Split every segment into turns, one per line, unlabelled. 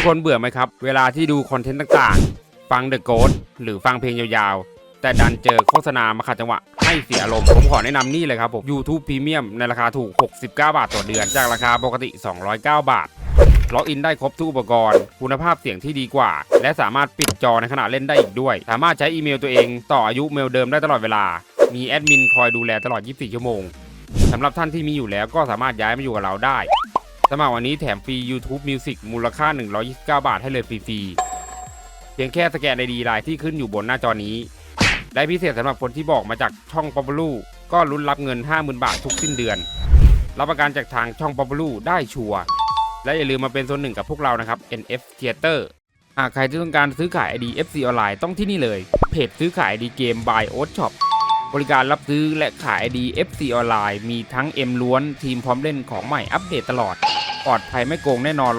ทุกคนเบื่อไหมครับ เวลาที่ดูคอนเทนต์ต่างๆ ฟัง The Ghost หรือฟังเพลงยาวๆ แต่ดันเจอโฆษณามาขัดจังหวะ ให้เสียอารมณ์ ผมขอแนะนำนี่เลยครับผม YouTube Premium ในราคาถูก 69 บาทต่อเดือน จากราคาปกติ 209 บาทล็อกอินได้ครบทุกอุปกรณ์ คุณภาพเสียงที่ดีกว่า และสามารถปิดจอในขณะเล่นได้อีกด้วย สามารถใช้อีเมลตัวเองต่ออายุเมลเดิมได้ตลอดเวลา มีแอดมินคอยดูแลตลอด 24 ชั่วโมงสำหรับท่านที่มีอยู่แล้วก็สามารถย้ายมาอยู่กับเราได้ สมัครวันนี้แถมฟรี YouTube Music มูลค่า 129 บาทให้เลยฟรีๆ เพียงแค่สแกนไอดีไลน์ที่ขึ้นอยู่บนหน้าจอนี้และพิเศษสำหรับคนที่บอกมาจากช่อง p o p u l u ก็ลุ้นรับเงิน 50,000 บาททุกสิ้นเดือน รับประกันจากทางช่อง p o p u l u ได้ชัวร์และอย่าลืมมาเป็นส่วนหนึ่งกับพวกเรานะครับ NF Theater หากใครที่ต้องการซื้อขาย ID FC ออนไลน์ต้องที่นี่เลย เพจซื้อขาย ID เกม by o s Shop บริการรับซื้อและขาย ID FC ออนไลน์มีทั้ง M ล้วนทีมพร้อมเล่นของใหม่อัปเดตตลอด ปลอดภัยไม่โกงแน่นอน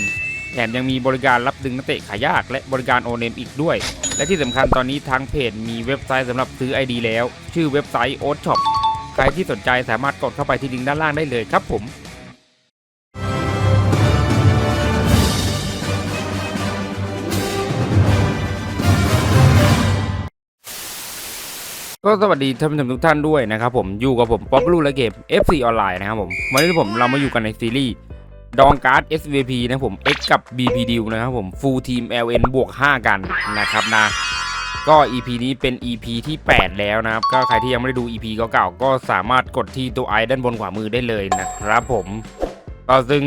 100%แถมยังมีบริการรับดึงนักเตะขายยากและบริการโอเนมอีกด้วย และที่สำคัญตอนนี้ทางเพจมีเว็บไซต์สำหรับซื้อ ID แล้ว ชื่อเว็บไซต์ o s Shop ใครที่สนใจสามารถกดเข้าไปที่ลิงก์ด้านล่างได้เลยครับผมก็สวัสดีท่านผู้ชมทุกท่านด้วยนะครับผมอยู่กับผมป๊อปลูและเกม FC ออนไลน์นะครับผมวันนี้ผมเรามาอยู่กันในซีรีส์ ดองการ์ด SVP นะผม X กับ BP Deal นะครับผม Full Team LN บวก 5 กันนะครับนะ ก็ EP นี้เป็น EP ที่ 8 แล้วนะครับ ก็ใครที่ยังไม่ได้ดู EP เก่าๆก็สามารถกดที่ตัวไอด้านบนขวามือได้เลยนะครับผม ก็ซึ่ง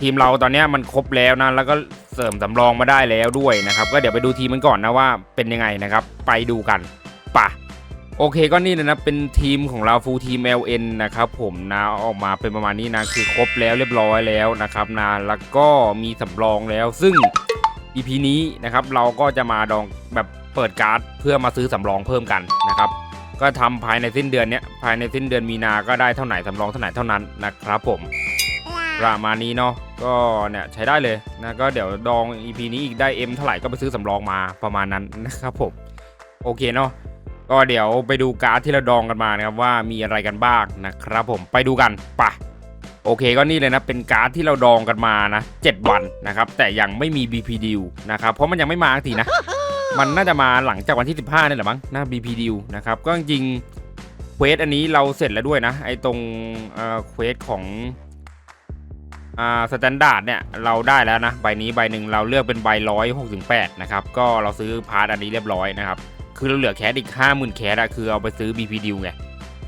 ทีมเราตอนนี้มันครบแล้วนะ แล้วก็เสริมสำรองมาได้แล้วด้วยนะครับ ก็เดี๋ยวไปดูทีมมันก่อนนะว่าเป็นยังไงนะครับ ไปดูกันป่ะ โอเคก็นี่เลยนะเป็นทีมของเราฟูลทีม LN นะครับผมนะออกมาเป็นประมาณนี้นะคือครบแล้วเรียบร้อยแล้วนะครับนะแล้วก็มีสำรองแล้ว ซึ่ง EP นี้นะครับเราก็จะมาดองแบบเปิดการ์ดเพื่อมาซื้อสำรองเพิ่มกันนะครับก็ทำภายในสิ้นเดือนเนี้ยภายในสิ้นเดือนมีนาก็ได้เท่าไหร่สำรองเท่าไหร่เท่านั้นนะครับผมประมาณนี้เนาะก็เนี่ยใช้ได้เลยนะก็เดี๋ยวดอง EP นี้อีกได้ M เท่าไหร่ก็ไปซื้อสำรองมาประมาณนั้นนะครับผมโอเคเนาะ ก็เดี๋ยวไปดูการ์ดที่เราดองกันมานะครับว่ามีอะไรกันบ้างนะครับผมไปดูกันปะโอเคก็นี่เลยนะเป็นการ์ดที่เราดองกันมานะ 7 วันนะครับแต่ยังไม่มี BP deal นะครับเพราะมันยังไม่มาสักทีนะ มันน่าจะมาหลังจากวันที่ 15นี่แหละมั้งนะ BP deal นะครับก็จริงเควสอันนี้เราเสร็จแล้วด้วยนะ ไอตรงเอ่อเควสของอ่าสแตนดาร์ดเนี่ยเราได้แล้วนะ ใบนี้ใบหนึ่งเราเลือกเป็นใบร้อยหกถึงแปดนะครับ ก็เราซื้อพาร์ทอันนี้เรียบร้อยนะครับ คือเราเหลือแคสอีกห้าหมื่นแคสอะคือเอาไปซื้อ BP deal ไง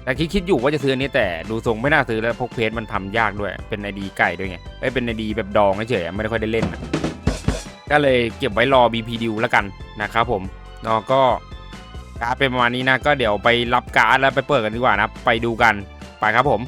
แต่คิดคิดอยู่ว่าจะซื้ออันนี้แต่ดูทรงไม่น่าซื้อแล้วพกเพจมันทำยากด้วย เป็นไอดีไก่ด้วยไงไอ้เป็นไอดีแบบดองเฉยไม่ได้ค่อยได้เล่น ก็เลยเก็บไว้รอ BP deal แล้วกันนะครับผมเนาะก็การ์ดเป็นประมาณนี้นะก็เดี๋ยวไปรับการ์ดแล้วไปเปิดกันดีกว่านะไปดูกันไปครับผม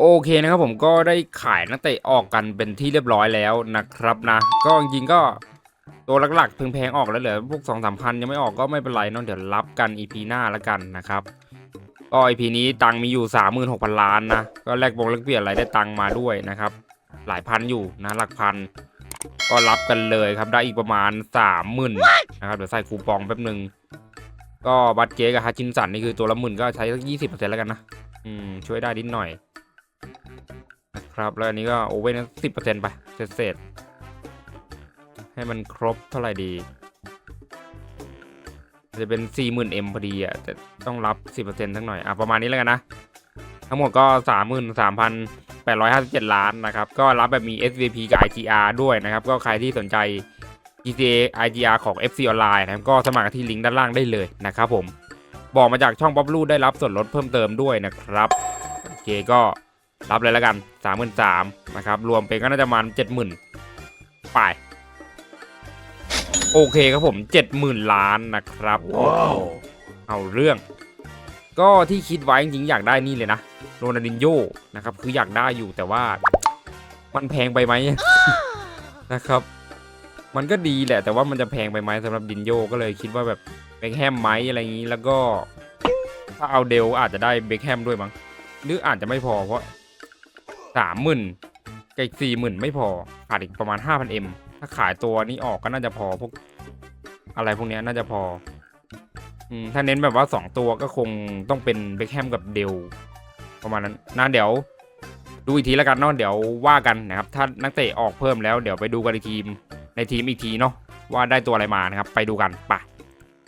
โอเคนะครับผมก็ได้ขายนักเตะออกกันเป็นที่เรียบร้อยแล้วนะครับนะ ก็จริงๆก็ตัวหลักๆแพงๆออกแล้วเหลือพวกสองสามพันยังไม่ออกก็ไม่เป็นไรเนาะเดี๋ยวรับกัน EP หน้าล้วกันนะครับก็ EP นี้ตังมีอยู่สามหมื่นหกพันล้านนะก็แลกบงแลกเปลี่ยนอะไรได้ตังมาด้วยนะครับ หลายพันอยู่นะหลักพัน ก็รับกันเลยครับได้อีกประมาณสามหมื่นนะครับเดี๋ยวใส่คูปองแป๊บหนึ่งก็บัตรเจกับฮาชินสันนี่คือตัวละหมื่นก็ใช้สักยี่สิบเปอร์เซ็นต์แล้วกันนะอืมช่วยได้นิดหน่อย นะครับ แล้วอันนี้ก็โอเว่นสิบเปอร์เซ็นต์ไปเสร็จเสร็จให้มันครบเท่าไหร่ดี จะเป็นสี่หมื่นเอ็มพอดีอะแต่ต้องรับสิบเปอร์เซ็นต์ทั้งหน่อย อะ ประมาณนี้แล้วกันนะ ทั้งหมดก็สามหมื่นสามพันแปดร้อยห้าสิบเจ็ดล้านนะครับ ก็รับแบบมี SVP กับ IGR ด้วยนะครับ ก็ใครที่สนใจ GTA IGR ของ FC Online นะครับ ก็สมัครที่ลิงก์ด้านล่างได้เลยนะครับผม บอกมาจากช่องป๊อปลูได้รับส่วนลดเพิ่มเติมด้วยนะครับ โอเคก็ รับเลยแล้วกันสามหมื่นสามนะครับรวมเป็นก็น่าจะประมาณเจ็ดหมื่นไปโอเคครับผมเจ็ดหมื่นล้านนะครับเอาเรื่อง ก็ที่คิดไว้จริงๆอยากได้นี่เลยนะโรนัลดินโญ่นะครับคืออยากได้อยู่แต่ว่ามันแพงไปไหมนะครับ มันก็ดีแหละ แต่ว่ามันจะแพงไปไหมสำหรับดินโญ่ก็เลยคิดว่าแบบเบคแฮมไหมอะไรอย่างนี้แล้วก็ถ้าเอาเดลอาจจะได้เบคแฮมด้วยมั้งหรืออาจจะไม่พอเพราะ สามหมื่นกับอีกสี่หมื่นไม่พอขาดอีกประมาณห้าพันเอ็มถ้าขายตัวนี้ออกก็น่าจะพอพวก อะไรพวกนี้น่าจะพอ อืมถ้าเน้นแบบว่า2ตัวก็คงต้องเป็นเบคแฮมกับเดลประมาณนั้นนะเดี๋ยว ดูอีกทีแล้วกันเนาะเดี๋ยวว่ากันนะครับ ถ้านักเตะออกเพิ่มแล้วเดี๋ยวไปดูกันในทีมในทีมอีกทีเนาะว่าได้ตัวอะไรมานะครับ ไปดูกันไป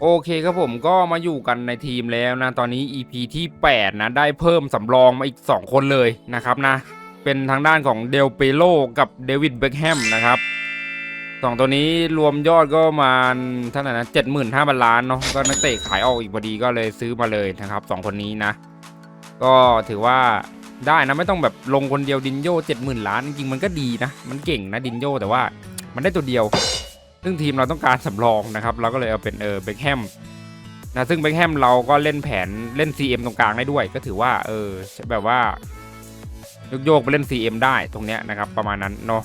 โอเคครับผมก็มาอยู่กันในทีมแล้วนะ ตอนนี้ EP ที่ 8 นะ ได้เพิ่มสำรองมาอีก 2 คนเลยนะครับนะ เป็นทางด้านของเดลเปโลกับเดวิดเบคแฮมนะครับสองตัวนี้รวมยอดก็มาเท่าไหร่นะเจ็ดหมื่นห้าพันล้านเนาะก็นักเตะขายออกอีกพอดีก็เลยซื้อมาเลยนะครับสองคนนี้นะ ก็ถือว่าได้นะไม่ต้องแบบลงคนเดียวดินโยเจ็ดหมื่นล้านจริงมันก็ดีนะ มันเก่งนะดินโยแต่ว่ามันได้ตัวเดียว ซึ่งทีมเราต้องการสำรองนะครับ เราก็เลยเอาเป็นเออเบคแฮมนะซึ่งเบคแฮมเราก็เล่นแผนเล่น CM ตรงกลางได้ด้วย ก็ถือว่าเออแบบว่า โยกๆไปเล่น CM ได้ตรงเนี้ยนะครับประมาณนั้นเนาะ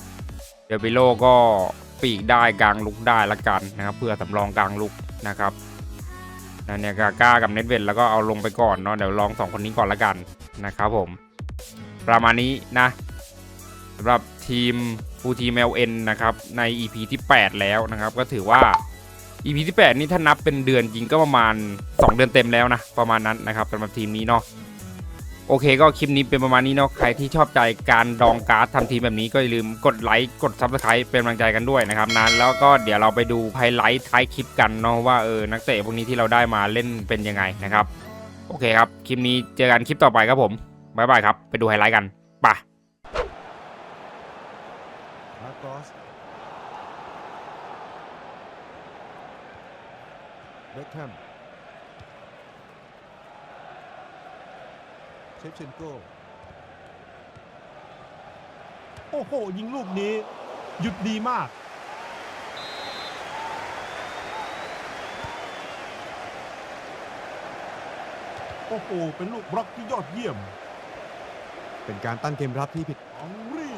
เดลปิโลก็ปีกได้กลางลุกได้ละกันนะครับเพื่อสำรองกลางลุกนะครับนเนี่ยกาก้ากับเน็ตเวนแล้วก็เอาลงไปก่อนเนาะเดี๋ยวลองสองคนนี้ก่อนละกันนะครับผม ประมาณนี้นะสำหรับทีมฟูทีม LN นะครับใน EP ที่ 8 แล้วนะครับ ก็ถือว่า EP ที่ 8 นี่ถ้านับเป็นเดือนจริงก็ประมาณ 2 เดือนเต็มแล้วนะ ประมาณนั้นนะครับสำหรับทีมนี้เนาะ โอเคก็คลิปนี้เป็นประมาณนี้เนาะใครที่ชอบใจการดองการ์ดทำทีมแบบนี้ก็อย่าลืมกดไลค์กดซับสไครป์เป็นกำลังใจกันด้วยนะครับนั้นแล้วก็เดี๋ยวเราไปดูไฮไลท์ท้ายคลิปกันเนาะว่าเออนักเตะพวกนี้ที่เราได้มาเล่นเป็นยังไงนะครับโอเคครับคลิปนี้เจอกันคลิปต่อไปครับผมบ๊ายบายครับไปดูไฮไลท์กันไป
เบคแฮม ชฟเชนโก
โอ้โห ยิงลูกนี้ หยุดดีมาก โอ้โห เป็นลูกบล็อกที่ยอดเยี่ยม
เป็นการตั้งเกมรับที่ผิด
อองรี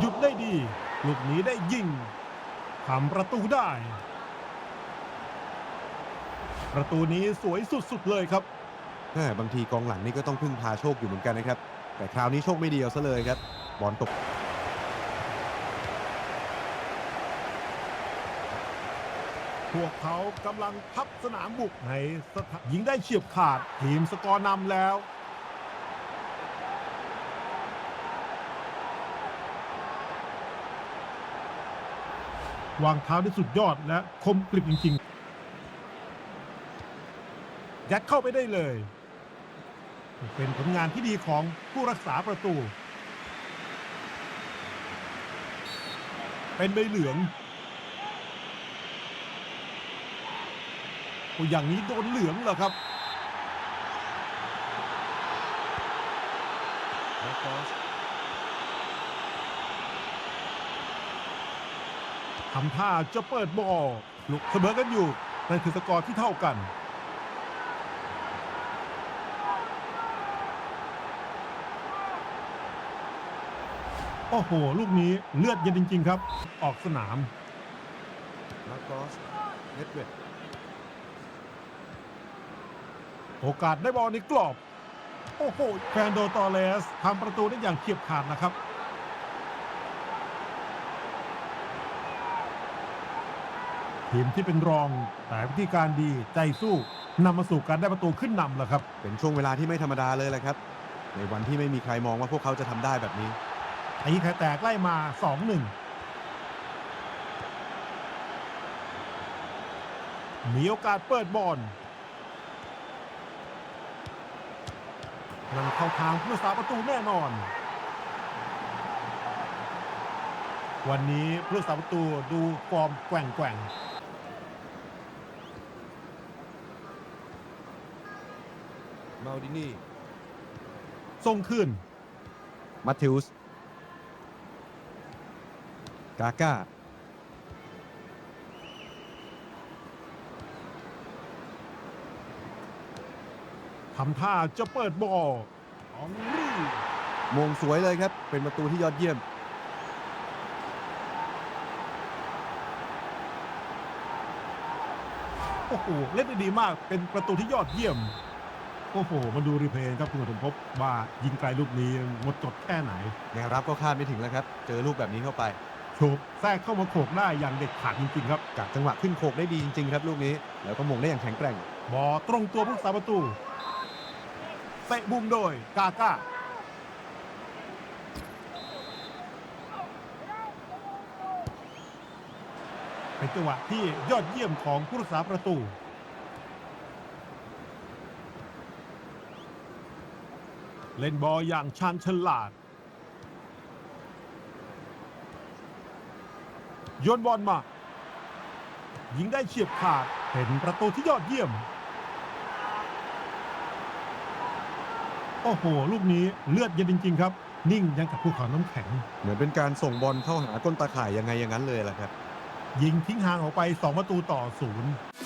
หยุดได้ดี ลูกนี้ได้ยิงทำประตูได้ ประตูนี้สวยสุดๆเลยครับ
แม่ บางทีกองหลังนี่ก็ต้องพึ่งพาโชคอยู่เหมือนกันนะครับ แต่คราวนี้โชคไม่ดีเอาซะเลยครับ บอลตก
พวกเขากำลังพับสนามบุกในสถานยิงได้เฉียบขาด ทีมสกอร์นำแล้ว วางเท้าได้สุดยอดและคมกริบจริงๆ ยัดเข้าไปได้เลย เป็นผลงานที่ดีของผู้รักษาประตู เป็นใบเหลืองโอ้อย่างนี้โดนเหลืองเหรอครับทำท่าจะเปิดบอลลูกเสมอกันอยู่นั่นคือสกอร์ที่เท่ากัน โอ้โห ลูกนี้เลือดเย็นจริง ๆ ครับ ออกสนาม
มาโกสเนตเวด
โอกาสได้บอลในกรอบ โอ้โหแฟนโดตอเลสทำประตูได้อย่างเฉียบขาดนะครับทีมที่เป็นรองแต่วิธีการดีใจสู้นำมาสู่การได้ประตูขึ้นนำแล้วครับ
เป็นช่วงเวลาที่ไม่ธรรมดาเลยแหละครับ ในวันที่ไม่มีใครมองว่าพวกเขาจะทำได้แบบนี้
ตีไข่แตกไล่มา 2-1 มีโอกาสเปิดบอลนั่นเข้าทางผู้รักษาประตูแน่นอน วันนี้ผู้รักษาประตูดูฟอร์มแกว่งแกว่ง
มาดินี่
ๆส่งขึ้น
มัตติวส์ กาก้า
ทำท่าจะเปิดบอลอองรี่
มงสวยเลยครับ เป็นประตูที่ยอดเยี่ยม
โอ้โห เล่นได้ดีมาก เป็นประตูที่ยอดเยี่ยม โอ้โห มาดูรีเพลย์ครับ คุณสมภพว่ายิงไกลลูกนี้หมดจดแค่ไหน
แนวรับก็คาดไม่ถึงแล้วครับ เจอลูกแบบนี้เข้าไป
โฉบแทรกเข้ามาโขกได้อย่างเด็ดขาดจริงๆครับ
กักจังหวะขึ้นโขกได้ดีจริงๆครับลูกนี้ แล้วก็มงได้อย่างแข็งแกร่ง
บอลตรงตัวผู้รักษาประตูเตะบุมโดยกาก้าเป็นจังหวะที่ยอดเยี่ยมของผู้รักษาประตู เล่นบอลอย่างชาญฉลาด โยนบอลมายิงได้เฉียบขาดเป็นประตูที่ยอดเยี่ยม โอ้โห ลูกนี้เลือดเย็นจริง ๆ ครับ นิ่งยังกับภูเขาน้ำแข็ง
เหมือนเป็นการส่งบอลเข้าหาก้นตาข่ายยังไงอย่างนั้นเลยแหละครับ
ยิงทิ้งห่างออกไป 2 ประตูต่อศูนย์
I